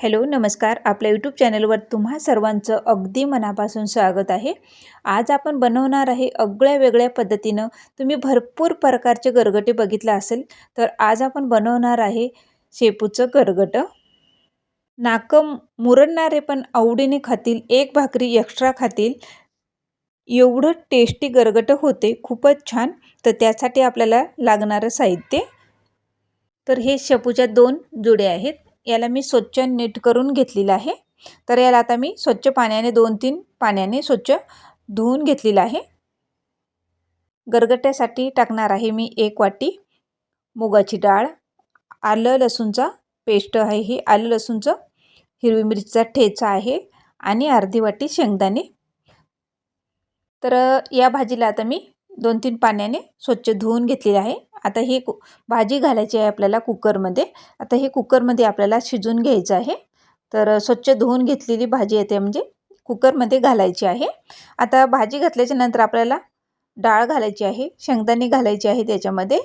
Hello नमस्कार. आपल्या YouTube चॅनलवर तुम्हा सर्वांचं अगदी मनापासून स्वागत आहे. आज आपण बनवणार आहे अगळ्या वेगळ्या पद्धतीनं. तुम्ही भरपूर प्रकारचे गरगटे बघितलं असेल तर आज आपण बनवणार आहे शेपूचं गरगटं. नाकं मुरडणारे पण आवडीने खातील एक भाकरी एक्स्ट्रा खातील. एवढं टेस्टी गरगटं होते खूपच छान. तर त्यासाठी आपल्याला लागणारं साहित्य. तर हे शेपूच्या दोन जुडे आहेत. याला मी स्वच्छ नीट करून घेतलेलं आहे. तर याला आता मी स्वच्छ पाण्याने दोन तीन पाण्याने स्वच्छ धुवून घेतलेलं आहे. गरगट्यासाठी टाकणार आहे मी एक वाटी मुगाची डाळ आलं लसूणचा पेस्ट आहे ही आलं लसूणचं हिरवी मिरचीचा ठेचा आहे आणि अर्धी वाटी शेंगदाणे. तर या भाजीला आता मी दोन तीन पाण्याने स्वच्छ धुवून घेतलेले आहे. आता हे कु भाजी घालायची आहे आपल्याला कुकरमध्ये. आता हे कुकरमध्ये आपल्याला शिजून घ्यायचं आहे. तर स्वच्छ धुवून घेतलेली भाजी येते म्हणजे कुकरमध्ये घालायची आहे. आता भाजी घातल्याच्या नंतर आपल्याला डाळ घालायची आहे शेंगदाणे घालायची आहे त्याच्यामध्ये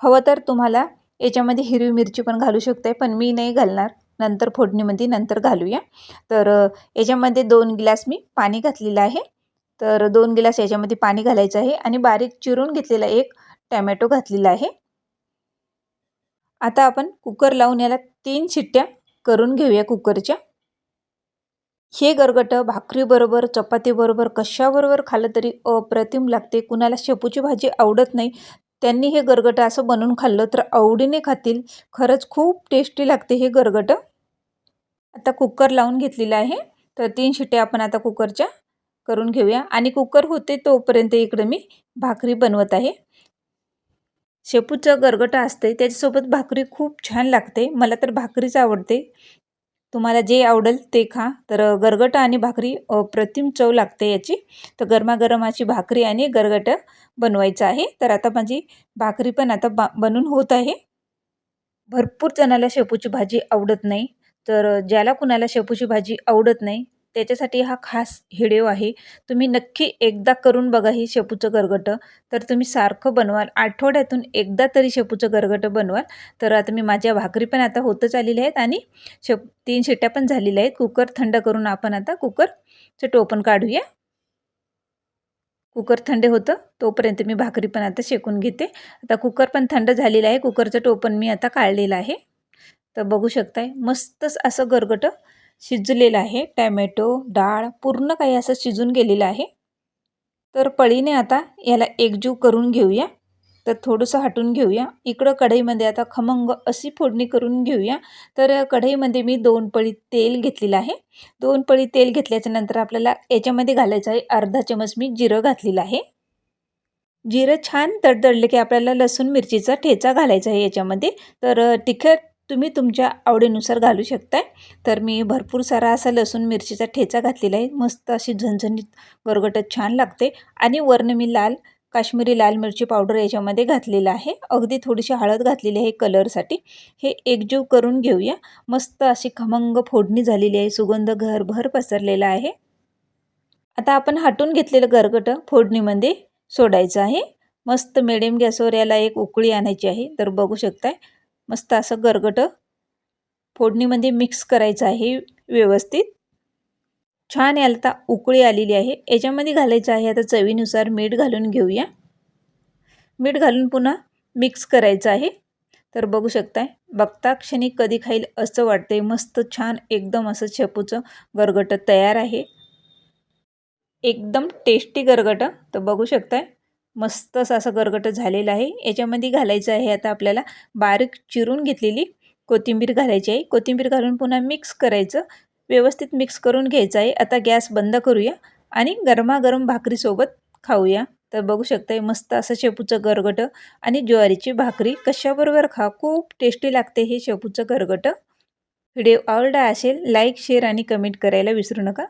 हवं तर तुम्हाला याच्यामध्ये हिरवी मिरची पण घालू शकते पण मी नाही घालणार. नंतर फोडणीमध्ये नंतर घालूया. तर याच्यामध्ये दोन ग्लास मी पाणी घातलेलं आहे. तर दोन गिलास याच्यामध्ये पाणी घालायचं आहे आणि बारीक चिरून घेतलेला एक टॅमॅटो घातलेला आहे. आता आपण कुकर लावून याला तीन शिट्ट्या करून घेऊया कुकरच्या. हे गरगटं भाकरीबरोबर चपातीबरोबर कशाबरोबर खाल्लं तरी अप्रतिम लागते. कुणाला शेपूची भाजी आवडत नाही त्यांनी हे गरगटं असं बनवून खाल्लं तर आवडीने खातील. खरंच खूप टेस्टी लागते हे गरगटं. आता कुकर लावून घेतलेलं आहे. तर तीन शिट्ट्या आपण आता कुकरच्या करून घेऊया. आणि कुकर होते तोपर्यंत इकडे मी भाकरी बनवत आहे. शेपूचं गरगटं असते त्याच्यासोबत भाकरी खूप छान लागते. मला तर भाकरीच आवडते. तुम्हाला जे आवडेल ते खा. तर गरगटं आणि भाकरी अप्रतिम चव लागते याची. तर गरमागरम अशी भाकरी आणि गरगटं बनवायचं आहे. तर आता माझी भाकरी पण आता बा बनून होत आहे. भरपूर जणाला शेपूची भाजी आवडत नाही. तर ज्याला कुणाला शेपूची भाजी आवडत नाही त्याच्यासाठी हा खास हिडिओ आहे. तुम्ही नक्की एकदा करून बघा ही शेपूचं गरगटं. तर तुम्ही सारखं बनवाल. आठवड्यातून एकदा तरी शेपूचं गरगटं बनवाल. तर आता मी माझ्या भाकरी पण आता होतच आलेल्या आहेत आणि शेप तीन शिट्ट्या पण झालेल्या आहेत. कुकर थंड करून आपण आता कुकरचं टोपण काढूया. कुकर थंड होतं तोपर्यंत मी भाकरी पण आता शेकून घेते. आता कुकर पण थंड झालेलं आहे. कुकरचं टोपण मी आता काढलेलं आहे. तर बघू शकताय मस्तच असं गरगटं शिजलेलं आहे. टॅमॅटो डाळ पूर्ण काही असं शिजून गेलेलं आहे. तर पळीने आता याला एकजीव करून घेऊया. तर थोडंसं हटून घेऊया. इकडं कढईमध्ये आता खमंग अशी फोडणी करून घेऊया. तर कढईमध्ये मी दोन पळी तेल घेतलेलं आहे. दोन पळी तेल घेतल्याच्या नंतर आपल्याला याच्यामध्ये घालायचं आहे अर्धा चमच मी जिरं घातलेलं आहे. जिरं छान तडतडले की आपल्याला लसूण मिरचीचा ठेचा घालायचा आहे याच्यामध्ये. तर तिखट तुम्ही तुमच्या आवडीनुसार घालू शकताय. तर मी भरपूर सारा असा लसूण मिरचीचा ठेचा घातलेला आहे. मस्त अशी झणझणीत गरगटत छान लागते. आणि वरनं मी लाल काश्मीरी लाल मिरची पावडर याच्यामध्ये घातलेलं आहे. अगदी थोडीशी हळद घातलेली आहे कलरसाठी. हे एकजीव करून घेऊया. मस्त अशी खमंग फोडणी झालेली आहे. सुगंध घरभर पसरलेला आहे. आता आपण हटून घेतलेलं गरगटं फोडणीमध्ये सोडायचं आहे. मस्त मिडियम गॅसवर याला एक उकळी आणायची आहे. तर बघू शकताय. मस्त असं गरगटं फोडणीमध्ये मिक्स करायचं आहे व्यवस्थित. छान याला आता उकळी आलेली आहे. याच्यामध्ये घालायचं आहे आता चवीनुसार मीठ घालून घेऊया. मीठ घालून पुन्हा मिक्स करायचं आहे. तर बघू शकताय बघता क्षणी कधी खाईल असं वाटतंय. मस्त छान एकदम असं शेपूचं गरगटं तयार आहे. एकदम टेस्टी गरगटं. तर बघू शकताय मस्तच असं गरगट झालेलं आहे. याच्यामध्ये घालायचं आहे आता आपल्याला बारीक चिरून घेतलेली कोथिंबीर घालायची आहे. कोथिंबीर घालून पुन्हा मिक्स करायचं. व्यवस्थित मिक्स करून घ्यायचं आहे. आता गॅस बंद करूया आणि गरमागरम भाकरीसोबत खाऊया. तर बघू शकताय मस्त असं शेपूचं गरगटं आणि ज्वारीची भाकरी कशाबरोबर खा. खूप टेस्टी लागते हे शेपूचं गरगटं. व्हिडिओ आवडला असेल लाईक शेअर आणि कमेंट करायला विसरू नका.